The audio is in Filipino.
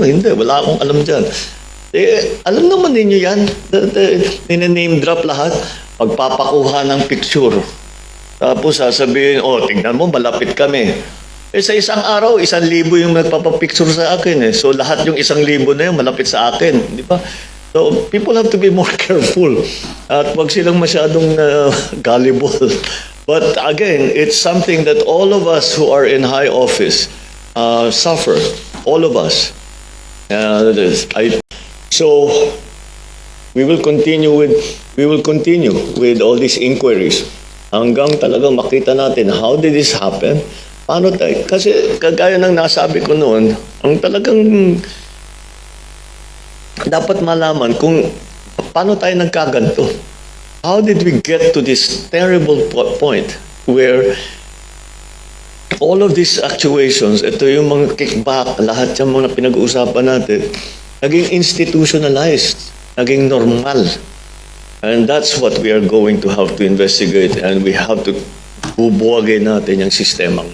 Hindi, wala akong alam dyan. Eh, alam naman ninyo yan. That, uh, name drop lahat. Pagpapakuha ng picture. Tapos sasabihin, oh, tingnan mo, malapit kami. Eh, sa isang araw, isang libo yung nagpapapicture sa akin eh. So, lahat yung isang libo na yun, malapit sa akin. Di ba? So, people have to be more careful. At wag silang masyadong uh, gullible. But again, it's something that all of us who are in high office uh, suffer. All of us. Uh, this- I, so, we will continue with we will continue with all these inquiries hanggang talagang makita natin how did this happen. Paano tayo kasi kagaya ng nasabi ko noon ang talagang dapat malaman kung paano tayo nagkaganto. How did we get to this terrible po- point where all of these actuations, ito yung mga kickback, lahat yung mga pinag-uusapan natin, naging institutionalized, naging normal. And that's what we are going to have to investigate and we have to bubuwagin natin yung sistema.